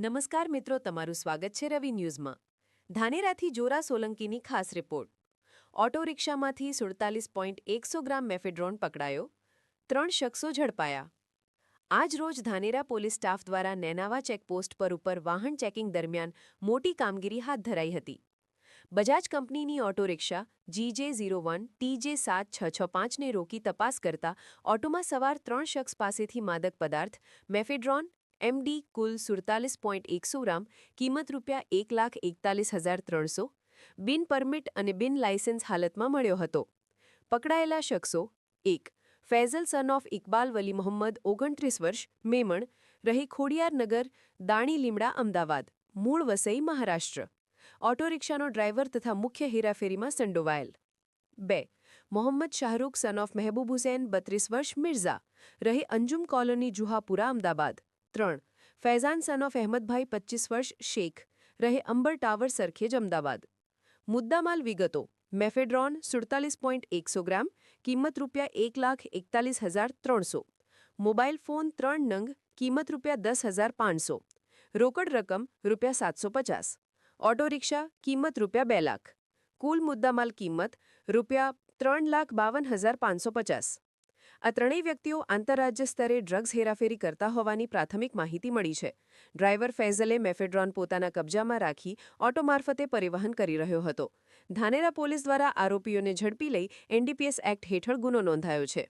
નમસ્કાર મિત્રો, તમારું સ્વાગત છે રવિ ન્યૂઝમાં. ધાનેરાથી જોરા સોલંકીની ખાસ રિપોર્ટ. ઓટો રિક્ષામાંથી સુડતાલીસ પોઈન્ટ એકસો ગ્રામ મેફેડ્રોન પકડાયો, ત્રણ શખ્સો ઝડપાયા. આજ રોજ ધાનેરા પોલીસ સ્ટાફ દ્વારા નેનાવા ચેકપોસ્ટ પર ઉપર વાહન ચેકિંગ દરમિયાન મોટી કામગીરી હાથ ધરાઈ હતી. બજાજ કંપનીની auto rickshaw GJ zero one TJ સાત, છ છ પાંચને રોકી તપાસ કરતા ઓટોમાં સવાર ત્રણ શખ્સ પાસેથી માદક પદાર્થ, મેફેડ્રોન એમડી કુલ સુડતાલીસ પોઈન્ટ એકસો ગ્રામ, કિંમત રૂપિયા એક લાખ એકતાલીસ હજાર ત્રણસો, બિન પરમિટ અને બિન લાયસન્સ હાલતમાં મળ્યો હતો. પકડાયેલા શખ્સો, એક, ફૈઝલ સન ઓફ ઇકબાલ વલી મોહમ્મદ, ઓગણત્રીસ વર્ષ, મેમણ, રહી ખોડિયારનગર દાણી લીમડા, અમદાવાદ, મૂળ વસઈ મહારાષ્ટ્ર. ઓટો રિક્ષાનો ડ્રાઈવર તથા મુખ્ય હેરાફેરીમાં સંડોવાયેલ. બે, મોહમ્મદ શાહરૂખ સન ઓફ મહેબૂબ હુસૈન, બત્રીસ વર્ષ, મિર્ઝા, રહી અંજુમ કોલોની જુહાપુરા, અમદાવાદ. ત્રણ ફૈઝાન સન ઓફ અહેમદભાઈ પચ્ચીસ વર્ષ શેખ રહે અંબર ટાવર સરખેજ અમદાવાદ મુદ્દામાલ વિગતો મેફેડ્રોન સુડતાલીસ પોઈન્ટ એકસો ગ્રામ કિંમત રૂપિયા એક લાખ એકતાલીસ હજાર ત્રણસો મોબાઈલ ફોન ત્રણ નંગ કિંમત રૂપિયા દસ હજાર પાંચસો રોકડ રકમ રૂપિયા સાતસો પચાસ ઓટો રિક્ષા કિંમત રૂપિયા બે લાખ કુલ મુદ્દામાલ કિંમત રૂપિયા ત્રણ લાખ બાવન હજાર પાંચસો પચાસ આ ત્રણેય વ્યક્તિઓ આંતરરાજ્ય સ્તરે ડ્રગ્સ હેરાફેરી કરતા હોવાની પ્રાથમિક માહિતી મળી છે. ડ્રાઈવર ફૈઝલે મેફેડ્રોન પોતાના કબજામાં રાખી ઓટો મારફતે પરિવહન કરી રહ્યો હતો. ધાનેરા પોલીસ દ્વારા આરોપીઓને ઝડપી લઈ એનડીપીએસ એક્ટ હેઠળ ગુનો નોંધાયો છે.